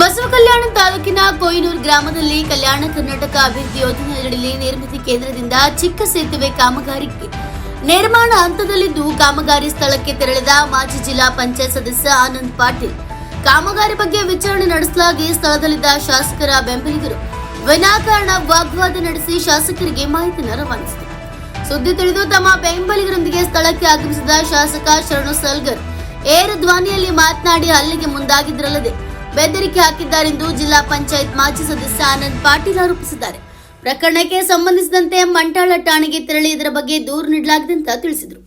ಬಸವ ಕಲ್ಯಾಣ ತಾಲೂಕಿನ ಕೊಯ್ನೂರು ಗ್ರಾಮದಲ್ಲಿ ಕಲ್ಯಾಣ ಕರ್ನಾಟಕ ಅಭಿವೃದ್ಧಿ ಯೋಜನೆಯಡಿಯಲ್ಲಿ ನಿರ್ಮಿತಿ ಕೇಂದ್ರದಿಂದ ಚಿಕ್ಕ ಸೇತುವೆ ಕಾಮಗಾರಿಗೆ ನಿರ್ಮಾಣ ಹಂತದಲ್ಲಿದ್ದು ಕಾಮಗಾರಿ ಸ್ಥಳಕ್ಕೆ ತೆರಳಿದ ಮಾಜಿ ಜಿಲ್ಲಾ ಪಂಚಾಯತ್ ಸದಸ್ಯ ಆನಂದ್ ಪಾಟೀಲ್. ಕಾಮಗಾರಿ ಬಗ್ಗೆ ವಿಚಾರಣೆ ನಡೆಸಲಾಗಿ ಸ್ಥಳದಲ್ಲಿದ್ದ ಶಾಸಕರ ಬೆಂಬಲಿಗರು ವಿನಾಕಾರಣ ವಾಗ್ವಾದ ನಡೆಸಿ ಶಾಸಕರಿಗೆ ಮಾಹಿತಿ ರವಾನಿಸಿದರು ಸುದ್ದಿ ತಿಳಿದು ತಮ್ಮ ಬೆಂಬಲಿಗರೊಂದಿಗೆ ಸ್ಥಳಕ್ಕೆ ಆಗಮಿಸಿದ ಶಾಸಕ ಶರಣು ಸಲ್ಗರ್, ಏರ ಧ್ವನಿಯಲ್ಲಿ ಮಾತನಾಡಿ ಅಲ್ಲಿಗೆ ಮುಂದಾಗಿದ್ದರಲ್ಲದೆ ಬೆದರಿಕೆ ಹಾಕಿದ್ದಾರೆಂದು ಜಿಲ್ಲಾ ಪಂಚಾಯತ್ ಮಾಜಿ ಸದಸ್ಯ ಆನಂದ್ ಪಾಟೀಲ್ ಆರೋಪಿಸಿದ್ದಾರೆ. ಪ್ರಕರಣಕ್ಕೆ ಸಂಬಂಧಿಸಿದಂತೆ ಮಂಟಾಳ ಠಾಣೆಗೆ ತೆರಳಿ ಇದರ ಬಗ್ಗೆ ದೂರು ನೀಡಲಾಗಿದೆ ಅಂತ ತಿಳಿಸಿದರು.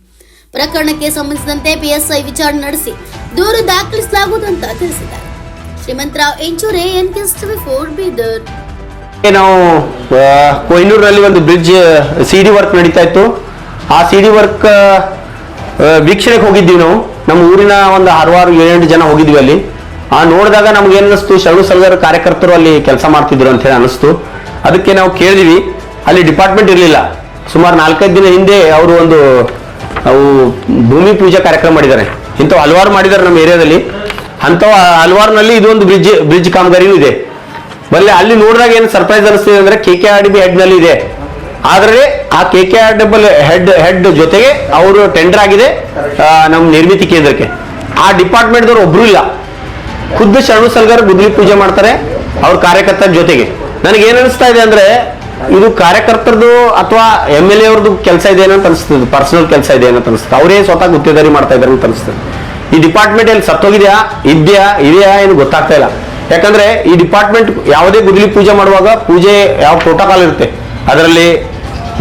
ಪ್ರಕರಣಕ್ಕೆ ಸಂಬಂಧಿಸಿದಂತೆ ಪಿಎಸ್ಐ ವಿಚಾರಣೆ ನಡೆಸಿ ದೂರು ದಾಖಲಿಸಲಾಗುವುದು ಅಂತ ತಿಳಿಸಿದ್ದಾರೆ ಶ್ರೀಮಂತರಾವ್ ಎಂಚೂರೆ ಫೋರ್ ಬೀದರ್. ನಾವು ಕೊಯ್ಲೂರಲ್ಲಿ ಒಂದು ಬ್ರಿಡ್ಜ್, ಸಿ ಡಿ ವರ್ಕ್ ನಡೀತಾ ಇತ್ತು. ಆ ಸಿ ಡಿ ವರ್ಕ್ ವೀಕ್ಷಣೆಗೆ ಹೋಗಿದ್ದೀವಿ ನಾವು. ನಮ್ಮ ಊರಿನ ಒಂದು ಹಲವಾರು ಏಳೆಂಟು ಜನ ಹೋಗಿದ್ವಿ ಅಲ್ಲಿ. ಆ ನೋಡಿದಾಗ ನಮ್ಗೆ ಏನಿಸ್ತು ಶರಣು ಸಲ್ಗರ್ ಕಾರ್ಯಕರ್ತರು ಅಲ್ಲಿ ಕೆಲಸ ಮಾಡ್ತಿದ್ರು ಅಂತ ಹೇಳಿ ಅನಿಸ್ತು ಅದಕ್ಕೆ ನಾವು ಕೇಳಿದ್ವಿ. ಅಲ್ಲಿ ಡಿಪಾರ್ಟ್ಮೆಂಟ್ ಇರಲಿಲ್ಲ. ಸುಮಾರು ನಾಲ್ಕೈದು ದಿನ ಹಿಂದೆ ಅವರು ಒಂದು ಅವು ಭೂಮಿ ಪೂಜಾ ಕಾರ್ಯಕ್ರಮ ಮಾಡಿದ್ದಾರೆ. ಇಂಥವು ಹಲವಾರು ಮಾಡಿದ್ದಾರೆ ನಮ್ಮ ಏರಿಯಾದಲ್ಲಿ. ಅಂಥವು ಹಲವಾರ್ನಲ್ಲಿ ಇದೊಂದು ಬ್ರಿಡ್ಜ್ ಬ್ರಿಡ್ಜ್ ಕಾಮಗಾರಿನೂ ಇದೆ. ಬಲ್ಲೆ ಅಲ್ಲಿ ನೋಡಿದಾಗ ಏನು ಸರ್ಪ್ರೈಸ್ ಅನಿಸ್ತಿದೆ ಅಂದ್ರೆ K K R D B ಹೆಡ್ನಲ್ಲಿ ಇದೆ. ಆದ್ರೆ ಆ K K R double head head ಜೊತೆಗೆ ಅವರು ಟೆಂಡರ್ ಆಗಿದೆ ನಮ್ಮ ನಿರ್ಮಿತಿ ಕೇಂದ್ರಕ್ಕೆ. ಆ ಡಿಪಾರ್ಟ್ಮೆಂಟ್ ಒಬ್ಬರು ಇಲ್ಲ. ಖುದ್ದು ಶರಣು ಸಲ್ಗರ್ ಗುದ್ಲಿ ಪೂಜೆ ಮಾಡ್ತಾರೆ ಅವ್ರ ಕಾರ್ಯಕರ್ತರ ಜೊತೆಗೆ. ನನಗೆ ಏನ್ ಅನಿಸ್ತಾ ಇದೆ ಅಂದ್ರೆ, ಇದು ಕಾರ್ಯಕರ್ತರದು ಅಥವಾ ಎಂ ಎಲ್ ಎ ಅವ್ರದ್ದು ಕೆಲಸ ಇದೆ ಏನಂತ ಅನಿಸ್ತದೆ. ಪರ್ಸನಲ್ ಕೆಲಸ ಇದೆ ಅಂತ ಅನಿಸ್ತದೆ. ಅವರೇ ಸ್ವತಃ ಗುತ್ತೇದಾರಿ ಮಾಡ್ತಾ ಇದ್ದಾರೆ ಅಂತ ಅನಿಸ್ತದೆ. ಈ ಡಿಪಾರ್ಟ್ಮೆಂಟ್ ಎಲ್ಲಿ ಸತ್ತೋಗಿದೆಯಾ? ಇದೆಯಾ? ಇದೆಯಾ? ಏನು ಗೊತ್ತಾಗ್ತಾ ಇಲ್ಲ. ಯಾಕಂದ್ರೆ ಈ ಡಿಪಾರ್ಟ್ಮೆಂಟ್ ಯಾವುದೇ ಗುದ್ಲಿ ಪೂಜೆ ಮಾಡುವಾಗ ಪೂಜೆ ಯಾವ ಪ್ರೋಟೋಕಾಲ್ ಇರುತ್ತೆ. ಅದರಲ್ಲಿ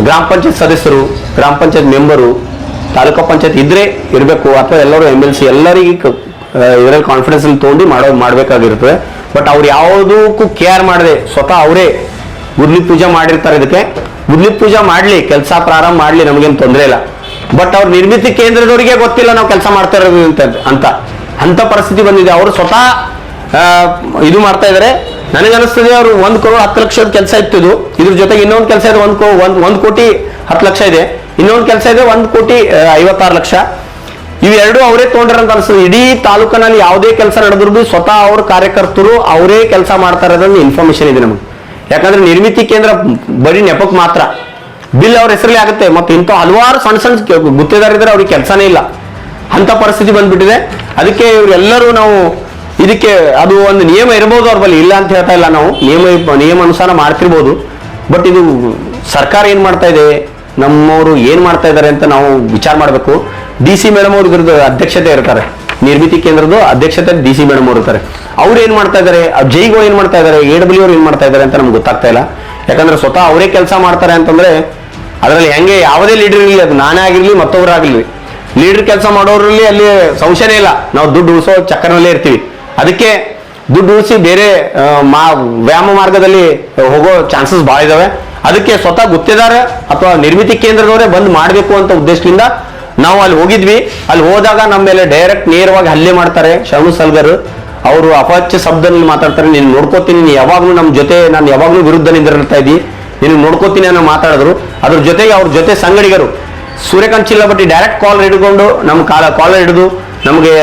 ಗ್ರಾಮ ಪಂಚಾಯತ್ ಸದಸ್ಯರು, ಗ್ರಾಮ ಪಂಚಾಯತ್ ಮೆಂಬರು ತಾಲೂಕಾ ಪಂಚಾಯತ್ ಇದ್ರೆ ಇರಬೇಕು, ಅಥವಾ ಎಲ್ಲರೂ ಎಂ ಎಲ್ ಸಿ ಎಲ್ಲರಿಗೆ ಇದರಲ್ಲಿ ಕಾನ್ಫಿಡೆನ್ಸ್ ಅಲ್ಲಿ ತೊಗೊಂಡು ಮಾಡೋ ಮಾಡಬೇಕಾಗಿರ್ತದೆ. ಬಟ್ ಅವ್ರು ಯಾವುದಕ್ಕೂ ಕೇರ್ ಮಾಡದೆ, ಸ್ವತಃ ಅವರೇ ಗುರ್ಲಿ ಪೂಜೆ ಮಾಡಿರ್ತಾರೆ ಇದಕ್ಕೆ. ಗುರ್ಲಿ ಪೂಜೆ ಮಾಡ್ಲಿ, ಕೆಲಸ ಪ್ರಾರಂಭ ಮಾಡ್ಲಿ, ನಮಗೇನು ತೊಂದರೆ ಇಲ್ಲ. ಬಟ್ ಅವ್ರ ನಿರ್ಮಿತಿ ಕೇಂದ್ರದವರಿಗೆ ಗೊತ್ತಿಲ್ಲ ನಾವು ಕೆಲಸ ಮಾಡ್ತಾ ಇರೋದು ಅಂತ ಅಂತ. ಪರಿಸ್ಥಿತಿ ಬಂದಿದೆ. ಅವರು ಸ್ವತಃ ಇದು ಮಾಡ್ತಾ ಇದಾರೆ. ನನಗನ್ನಿಸ್ತದೆ ಅವರು ಒಂದು ಕರೋಡ್ ಹತ್ತು ಲಕ್ಷದ ಕೆಲಸ ಇತ್ತು ಇದು. ಇದ್ರ ಜೊತೆಗೆ ಇನ್ನೊಂದು ಕೆಲಸ ಇದೆ, ಒಂದು ಒಂದು ಕೋಟಿ ಹತ್ತು ಲಕ್ಷ ಇದೆ. ಇನ್ನೊಂದು ಕೆಲಸ ಇದೆ, ಒಂದು ಕೋಟಿ ಐವತ್ತಾರು ಲಕ್ಷ. ಅವರೇ ತೊಗೊಂಡ್ರ ಅಂತ ಅನ್ಸುತ್ತೆ. ಇಡೀ ತಾಲೂಕಿನಲ್ಲಿ ಯಾವುದೇ ಕೆಲಸ ನಡೆದ್ರು ಸ್ವತಃ ಅವ್ರ ಕಾರ್ಯಕರ್ತರು ಅವರೇ ಕೆಲಸ ಮಾಡ್ತಾರೆ ಅನ್ನೋ ಇನ್ಫಾರ್ಮೇಶನ್ ಇದೆ ನಮಗೆ. ಯಾಕಂದ್ರೆ ನಿರ್ಮಿತಿ ಕೇಂದ್ರ ಬರೀ ನೆಪಕ್ ಮಾತ್ರ. ಬಿಲ್ ಅವ್ರ ಹೆಸರಲ್ಲಿ ಆಗುತ್ತೆ. ಮತ್ತೆ ಇಂಥ ಹಲವಾರು ಸಣ್ಣ ಸಣ್ಣ ಗುತ್ತೇದಾರಿದ್ರೆ ಅವ್ರಿಗೆ ಕೆಲಸನೇ ಇಲ್ಲ. ಅಂತ ಪರಿಸ್ಥಿತಿ ಬಂದ್ಬಿಟ್ಟಿದೆ. ಅದಕ್ಕೆ ಇವರೆಲ್ಲರೂ ನಾವು ಇದಕ್ಕೆ ಅದು ಒಂದು ನಿಯಮ ಇರಬಹುದು ಅವ್ರ ಬಳಿ. ಇಲ್ಲ ಅಂತ ಹೇಳ್ತಾ ಇಲ್ಲ ನಾವು. ನಿಯಮ ನಿಯಮ ಅನುಸಾರ ಮಾಡ್ತಿರ್ಬೋದು. ಬಟ್ ಇದು ಸರ್ಕಾರ ಏನ್ ಮಾಡ್ತಾ ಇದೆ? ನಮ್ಮವರು ಏನ್ ಮಾಡ್ತಾ ಇದ್ದಾರೆ ಅಂತ ನಾವು ವಿಚಾರ ಮಾಡಬೇಕು. ಡಿ ಸಿ ಮೇಡಮ್ ಇದ್ರದ್ದು ಅಧ್ಯಕ್ಷತೆ ಇರ್ತಾರೆ. ನಿರ್ಮಿತಿ ಕೇಂದ್ರದ ಅಧ್ಯಕ್ಷತೆ ಡಿ ಸಿ ಮೇಡಮ್ ಅವರು ಇರ್ತಾರೆ. ಅವ್ರು ಏನ್ ಮಾಡ್ತಾ ಇದಾರೆ? ಜೈಗೋ ಏನ್ ಮಾಡ್ತಾ ಇದ್ದಾರೆ ಎ ಡಬ್ಲ್ಯೂ ಅವ್ರು ಏನ್ ಮಾಡ್ತಾ ಇದಾರೆ ಅಂತ ನಮ್ಗೆ ಗೊತ್ತಾಗ್ತಾ ಇಲ್ಲ. ಯಾಕಂದ್ರೆ ಸ್ವತಃ ಅವರೇ ಕೆಲಸ ಮಾಡ್ತಾರೆ ಅಂತಂದ್ರೆ ಅದರಲ್ಲಿ ಹೆಂಗೆ ಯಾವುದೇ ಲೀಡರ್ ಇರಲಿ, ಅದು ನಾನೇ ಆಗಿರ್ಲಿ ಮತ್ತೊಬ್ಬರಾಗಿರ್ಲಿ ಲೀಡರ್ ಕೆಲಸ ಮಾಡೋರಲ್ಲಿ ಅಲ್ಲಿ ಸಂಶಯನೇ ಇಲ್ಲ. ನಾವು ದುಡ್ಡು ಉಳಿಸೋ ಚಕ್ರನಲ್ಲೇ ಇರ್ತೀವಿ. ಅದಕ್ಕೆ ದುಡ್ಡು ಉಳಿಸಿ ಬೇರೆ ಮಾ, ವ್ಯಾಯಾಮ ಮಾರ್ಗದಲ್ಲಿ ಹೋಗೋ ಚಾನ್ಸಸ್ ಭಾಳ ಇದಾವೆ. ಅದಕ್ಕೆ ಸ್ವತಃ ಗೊತ್ತಿದ್ದಾರೆ ಅಥವಾ ನಿರ್ಮಿತಿ ಕೇಂದ್ರದವರೇ ಬಂದ್ ಮಾಡಬೇಕು ಅಂತ ಉದ್ದೇಶದಿಂದ ನಾವು ಅಲ್ಲಿ ಹೋಗಿದ್ವಿ. ಅಲ್ಲಿ ಹೋದಾಗ ನಮ್ಮ ಮೇಲೆ ಡೈರೆಕ್ಟ್ ನೇರವಾಗಿ ಹಲ್ಲೆ ಮಾಡ್ತಾರೆ ಶರಣು ಸಲ್ಗರ್. ಅವರು ಅಪಚ್ಯ ಶಬ್ದದಲ್ಲಿ ಮಾತಾಡ್ತಾರೆ. ನೀನು ನೋಡ್ಕೋತೀನಿ, ನೀನು ಯಾವಾಗಲೂ ನಮ್ಮ ಜೊತೆ, ನಾನು ಯಾವಾಗಲೂ ವಿರುದ್ಧ ನಿಂದಿರ್ತಾ ಇದ್ದಿ? ನೀನು ನೋಡ್ಕೋತೀನಿ ಅನ್ನೋ ಮಾತಾಡಿದ್ರು. ಅದ್ರ ಜೊತೆಗೆ ಅವ್ರ ಜೊತೆ ಸಂಗಡಿಗರು. ಸೂರ್ಯಕಾಂತ್ ಚಿಲ್ಲಬಟ್ಟಿ ಡೈರೆಕ್ಟ್ ಕಾಲ್ ಹಿಡ್ಕೊಂಡು ನಮ್ಮ ಕಾಲ ಕಾಲರ್ ಹಿಡಿದು ನಮಗೆ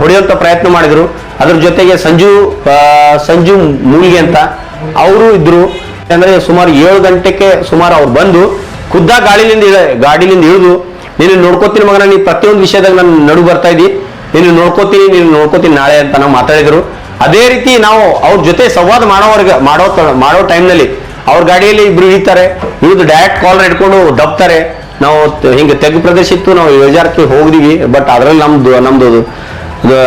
ಹೊಡೆಯುವಂತ ಪ್ರಯತ್ನ ಮಾಡಿದ್ರು. ಅದ್ರ ಜೊತೆಗೆ ಸಂಜು ಸಂಜು ಮೂಲಿಗೆ ಅಂತ ಅವರು ಇದ್ರು. ಅಂದ್ರೆ ಸುಮಾರು ಏಳು ಗಂಟೆಗೆ ಸುಮಾರು ಅವ್ರು ಬಂದು ಖುದ್ದ ಗಾಡಿಲಿಂದ ಗಾಡಿಲಿಂದ ಇಳಿದು ನೀನು ನೋಡ್ಕೋತೀನಿ ಮಗನ, ನೀ ಪ್ರತಿಯೊಂದು ವಿಷಯದಾಗ ನಾನು ನಡು ಬರ್ತಾ ಇದ್ದಿ. ನೀನು ನೋಡ್ಕೋತೀನಿ ನೀನು ನೋಡ್ಕೋತೀನಿ ನಾಳೆ ಅಂತ ನಾವು ಮಾತಾಡಿದ್ರು. ಅದೇ ರೀತಿ ನಾವು ಅವ್ರ ಜೊತೆ ಸಂವಾದ ಮಾಡೋವರೆಗೆ ಮಾಡೋ ಮಾಡೋ ಟೈಮ್ನಲ್ಲಿ ಅವ್ರ ಗಾಡಿಯಲ್ಲಿ ಇಬ್ರು ಇಳಿತಾರೆ. ಇವ್ರದ್ದು ಡೈರೆಕ್ಟ್ ಕಾಲ್ ಹಿಡ್ಕೊಂಡು ದಬ್ತಾರೆ. ನಾವು ಹಿಂಗೆ ತೆಗ್ ಪ್ರದೇಶ ಇತ್ತು, ನಾವು ಯೋಜಾರಕ್ಕೆ ಹೋಗಿದೀವಿ. ಬಟ್ ಅದ್ರಲ್ಲಿ ನಮ್ದು ನಮ್ದು ಅದು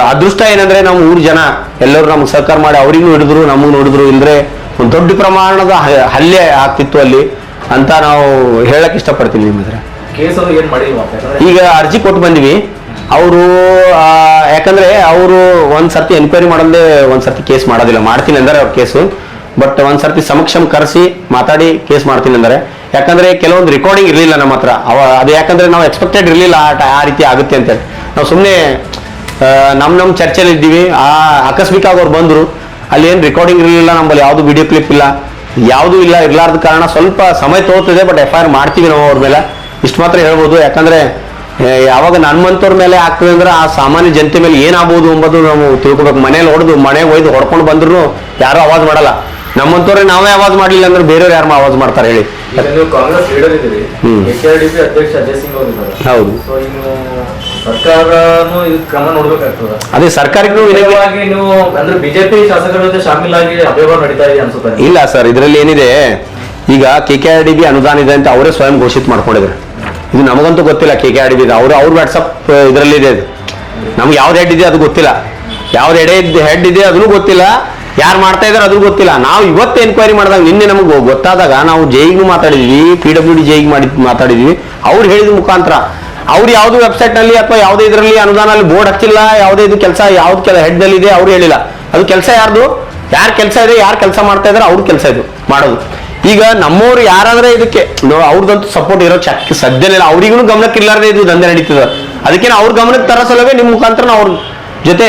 ಅದೃಷ್ಟ ಏನಂದ್ರೆ ನಮ್ಮ ಊರ್ ಜನ ಎಲ್ಲರೂ ನಮ್ಗೆ ಸಹಕಾರ ಮಾಡಿ ಅವ್ರಿಗೂ ಹಿಡಿದ್ರು, ನಮಗೂ ನೋಡಿದ್ರು. ಇಲ್ಲದ್ರೆ ಒಂದು ದೊಡ್ಡ ಪ್ರಮಾಣದ ಹಲ್ಲೆ ಆಗ್ತಿತ್ತು ಅಲ್ಲಿ ಅಂತ ನಾವು ಹೇಳಕ್ ಇಷ್ಟಪಡ್ತೀನಿ ನಿಮ್ಮ ಹತ್ರ ಈಗ ಅರ್ಜಿ ಕೊಟ್ಟು ಬಂದ್ವಿ. ಅವರು ಯಾಕಂದ್ರೆ ಅವರು ಒಂದ್ ಸರ್ತಿ ಎನ್ಕ್ವೈರಿ ಮಾಡಲ್ದೆ ಒಂದ್ ಸರ್ತಿ ಕೇಸ್ ಮಾಡೋದಿಲ್ಲ. ಮಾಡ್ತೀನಿ ಅಂದ್ರೆ ಅವ್ರ ಕೇಸು. ಬಟ್ ಒಂದ್ ಸಮಕ್ಷಮ್ ಕರೆಸಿ ಮಾತಾಡಿ ಕೇಸ್ ಮಾಡ್ತೀನಿ ಅಂದ್ರೆ. ಯಾಕಂದ್ರೆ ಕೆಲವೊಂದು ರೆಕಾರ್ಡಿಂಗ್ ಇರಲಿಲ್ಲ ನಮ್ಮ ಹತ್ರ. ಅವ, ಅದು ಯಾಕಂದ್ರೆ ನಾವು ಎಕ್ಸ್ಪೆಕ್ಟೆಡ್ ಇರಲಿಲ್ಲ ಆ ರೀತಿ ಆಗುತ್ತೆ ಅಂತೇಳಿ ನಾವು ಸುಮ್ಮನೆ ನಮ್ಮ ನಮ್ಮ ಚರ್ಚೆಯಲ್ಲಿ ಇದ್ದೀವಿ. ಆ ಆಕಸ್ಮಿಕ ಅವ್ರು ಬಂದರು. ಅಲ್ಲಿ ಏನು ರೆಕಾರ್ಡಿಂಗ್ ಇರಲಿಲ್ಲ ನಮ್ಮಲ್ಲಿ ಯಾವುದು ವಿಡಿಯೋ ಕ್ಲಿಪ್ ಇಲ್ಲ. ಯಾವುದೂ ಇಲ್ಲ, ಇರಲಾರ್ದ ಕಾರಣ ಸ್ವಲ್ಪ ಸಮಯ ತೋರ್ತದೆ ಬಟ್ ಎಫ್ ಐ ಆರ್ ಮಾಡ್ತೀವಿ ನಾವು ಅವ್ರ ಮೇಲೆ. ಇಷ್ಟು ಮಾತ್ರ ಹೇಳ್ಬೋದು. ಯಾಕಂದ್ರೆ ಯಾವಾಗ ನನ್ಮಂತವ್ರ ಮೇಲೆ ಆಗ್ತದೆ ಅಂದ್ರೆ ಆ ಸಾಮಾನ್ಯ ಜನತೆ ಮೇಲೆ ಏನಾಗ್ಬೋದು ಅಂಬುದು ನಾವು ತಿಳ್ಕೊಬೇಕು. ಮನೇಲಿ ಹೊಡೆದು ಮನೆಗೆ ಒಯ್ದು ಹೊಡ್ಕೊಂಡು ಬಂದ್ರು ಯಾರು ಅವಾಜ್ ಮಾಡಲ್ಲ. ನಮ್ಮಂತವ್ರೆ ನಾವೇ ಆವಾಜ್ ಮಾಡಲಿಲ್ಲ ಅಂದ್ರೆ ಬೇರೆಯವ್ರು ಯಾರು ಆವಾಜ್ ಮಾಡ್ತಾರೆ ಹೇಳಿ. ಹೌದು. ಅದೇ ಸರ್ಕಾರಕ್ಕೂ ವಿನಂತಿ ನೀವು ಅಂದ್ರೆ ಬಿಜೆಪಿ ಶಾಸಕರ ಜೊತೆ ಶಾಮೀಲಾಗಿ ಅವ್ಯವಹಾರ ನಡೀತಾ ಇದೆ ಅನ್ಸುತ್ತೆ. ಇಲ್ಲ ಸರ್ ಇದರಲ್ಲಿ ಏನಿದೆ ಈಗ K K R D B ಅನುದಾನ ಇದೆ ಅಂತ ಅವರೇ ಸ್ವಯಂ ಘೋಷಿತ ಮಾಡ್ಕೊಂಡಿದ್ದಾರೆ. ಇದು ನಮಗಂತೂ ಗೊತ್ತಿಲ್ಲ ಕೆ ಕೆ ಆಡಿದ್ದು ಅವರು ಅವ್ರ ವಾಟ್ಸಪ್ ಇದರಲ್ಲಿ ಇದೆ ಅದು ನಮ್ಗೆ ಯಾವ್ದು ಹೆಡ್ ಇದೆ ಅದು ಗೊತ್ತಿಲ್ಲ. ಯಾವ್ದು ಎಡೆ ಹೆಡ್ ಇದೆ ಅದನ್ನು ಗೊತ್ತಿಲ್ಲ. ಯಾರು ಮಾಡ್ತಾ ಇದಾರೆ ಅದು ಗೊತ್ತಿಲ್ಲ. ನಾವು ಇವತ್ತು ಎನ್ಕ್ವೈರಿ ಮಾಡಿದಾಗ ನಿನ್ನೆ ನಮಗೆ ಗೊತ್ತಾದಾಗ ನಾವು ಜೈಗೂ ಮಾತಾಡಿದ್ವಿ ಪಿ ಡಬ್ಲ್ಯೂ ಡಿ ಜೈಗೆ ಮಾಡಿ ಮಾತಾಡಿದ್ವಿ. ಅವ್ರು ಹೇಳಿದ ಮುಖಾಂತರ ಅವ್ರು ಯಾವ್ದು ವೆಬ್ಸೈಟ್ನಲ್ಲಿ ಅಥವಾ ಯಾವುದೇ ಇದರಲ್ಲಿ ಅನುದಾನಲ್ಲಿ ಬೋರ್ಡ್ ಹಚ್ಚಿಲ್ಲ, ಯಾವುದೇ ಇದು ಕೆಲಸ ಯಾವ್ದು ಕೆಲ ಹೆಡ್ನಲ್ಲಿ ಇದೆ, ಅವ್ರು ಹೇಳಿಲ್ಲ. ಅದು ಕೆಲಸ ಯಾರ್ದು? ಯಾರು ಕೆಲಸ ಇದೆ, ಯಾರು ಕೆಲಸ ಮಾಡ್ತಾ ಇದಾರೆ, ಅವ್ರ ಕೆಲಸ ಇದು ಮಾಡೋದು. ಈಗ ನಮ್ಮವ್ರು ಯಾರಾದ್ರೆ ಇದಕ್ಕೆ? ಅವ್ರದಂತೂ ಸಪೋರ್ಟ್ ಇರೋ ಚಕ್ ಸದ್ಯನಿಲ್ಲ ಅವ್ರಿಗೂ ಗಮನಕ್ಕೆ ಇರ್ಲಾರ್ದೆ ಇದು ದಂಧೆ ನಡೀತದ. ಅದಕ್ಕೆ ಅವ್ರ ಗಮನಕ್ಕೆ ತರ ಸಲುವಾಗಿ ನಿಮ್ಮ ಮುಖಾಂತರ ಅವ್ರ ಜೊತೆ